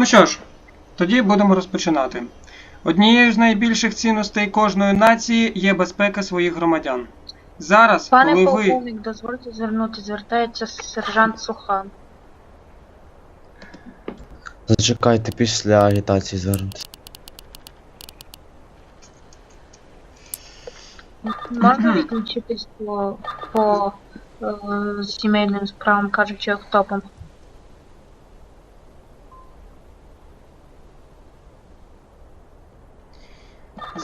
Ну що ж, тоді будемо розпочинати. Однією з найбільших цінностей кожної нації є безпека своїх громадян. Зараз, Пане коли ви. полковник, дозвольте звернути, звертається сержант Сухан. Зачекайте після агітації звернутися. Можна відключитись по, по е, сімейним справам, кажучи, автопом?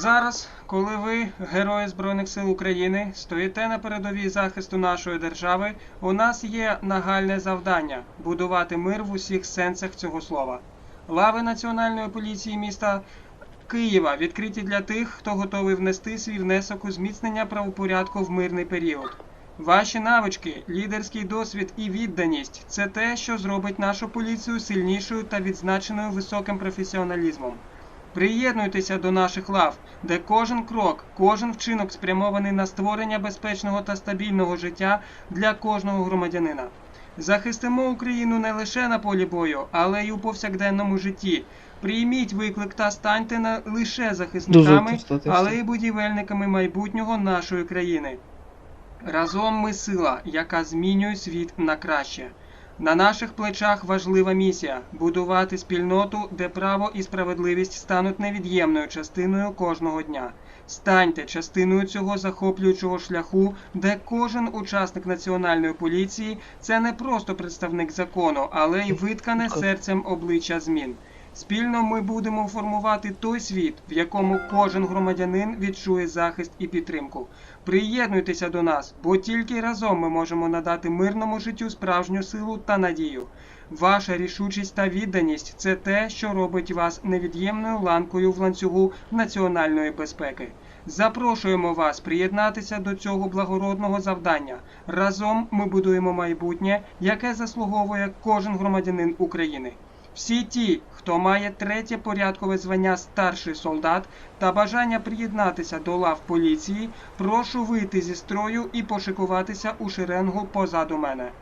Зараз, коли ви, герої Збройних сил України, стоїте на передовій захисту нашої держави, у нас є нагальне завдання будувати мир в усіх сенсах цього слова. Лави Національної поліції міста Києва відкриті для тих, хто готовий внести свій внесок у зміцнення правопорядку в мирний період. Ваші навички, лідерський досвід і відданість це те, що зробить нашу поліцію сильнішою та відзначеною високим професіоналізмом. Приєднуйтеся до наших лав, де кожен крок, кожен вчинок спрямований на створення безпечного та стабільного життя для кожного громадянина. Захистимо Україну не лише на полі бою, але й у повсякденному житті. Прийміть виклик та станьте не лише захисниками, але й будівельниками майбутнього нашої країни. Разом ми сила, яка змінює світ на краще. На наших плечах важлива місія будувати спільноту, де право і справедливість стануть невід'ємною частиною кожного дня. Станьте частиною цього захоплюючого шляху, де кожен учасник національної поліції це не просто представник закону, але й виткане серцем обличчя змін. Спільно ми будемо формувати той світ, в якому кожен громадянин відчує захист і підтримку. Приєднуйтеся до нас, бо тільки разом ми можемо надати мирному життю справжню силу та надію. Ваша рішучість та відданість це те, що робить вас невід'ємною ланкою в ланцюгу національної безпеки. Запрошуємо вас приєднатися до цього благородного завдання. Разом ми будуємо майбутнє, яке заслуговує кожен громадянин України. Всі ті, хто має третє порядкове звання старший солдат та бажання приєднатися до лав поліції, прошу вийти зі строю і пошикуватися у шеренгу позаду мене.